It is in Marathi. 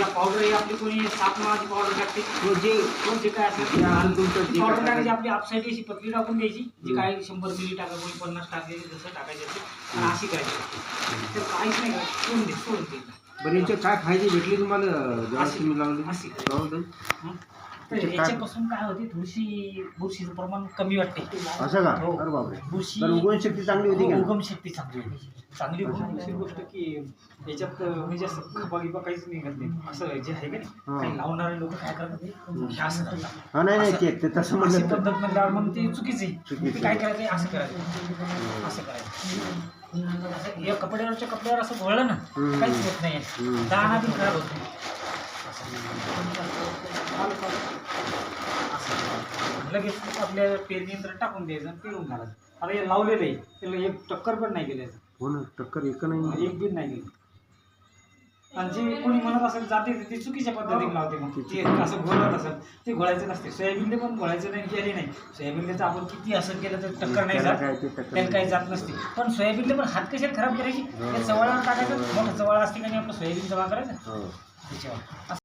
ज्या पावडर आहे आपली कोणी सात नावाची पावडर टाकते. तो जे कोण जे काय ते असेल आणि तुमचं जे पावडर काय टाकायची. आपली अपसाईड अशी पतली टाकून द्यायची जी काय शंभर मिली टाका कोणी पन्नास टाकायची जसं टाकायची असेल आणि अशी करायची. तर काहीच नाही करायचं. सोडून दे सोडून दे. बरं याचे काय फायदे भेटले तुम्हाला? अशी- तुम्ही लावले अशी. हो का? हं? तर याचे काय- याच्यापासून काय होते थोडीशी बुरशीचं प्रमाण कमी वाटते. असं का? हो. अरे बापरे. बुरशी तर उगवण शक्ती चांगली होती हो, का उगम शक्ती चांगली होती. चांगली होती दुसरी गोष्ट की याच्यात म्हणजे असं खपा गिपा काहीच निघत नाही. असं जे आहे का नाही हा. काही लावणारे लोक काय करतात हे असं करतात. हा नाही नाही ते ते तसं अशी म्हणलं तर- पद्धत म्हणल्यावर मग ते चुकीचं आहे. चुकीचं ते काय करायचं? असं करायचं. असं करायचं. असं या कपड्यावरच्या कपड्यावर असं घोळलं ना. काहीच होत नाही. दाणा बी खराब होत नाही असं. लगेच आपल्या पेरणी यंत्र टाकून द्यायचं आणि पेरून घालायचं आता हे लावलेलं आहे त्याला एक टक्कर पण नाही याचं. हो ना टक्कर एक नाही एक बिन नाही गेली आणि जे कोणी म्हणत असेल जाते ते चुकीच्या पद्धतीने लावते मग. ते असं घोळत असेल ते घोळायचं नसते. सोयाबीनले पण घोळायचं नाही केले नाही. सोयाबीनले तर आपण किती असं केलं तर टक्कर नाही जात. ते त्याला काही जात नसते. पण सोयाबीनले पण हात कशात खराब करायची? हो. त्या चवळावर टाकायचं. मग चवळा असते का नाही आपलं सोयाबीन जमा करायचं? हो. त्याच्यावर.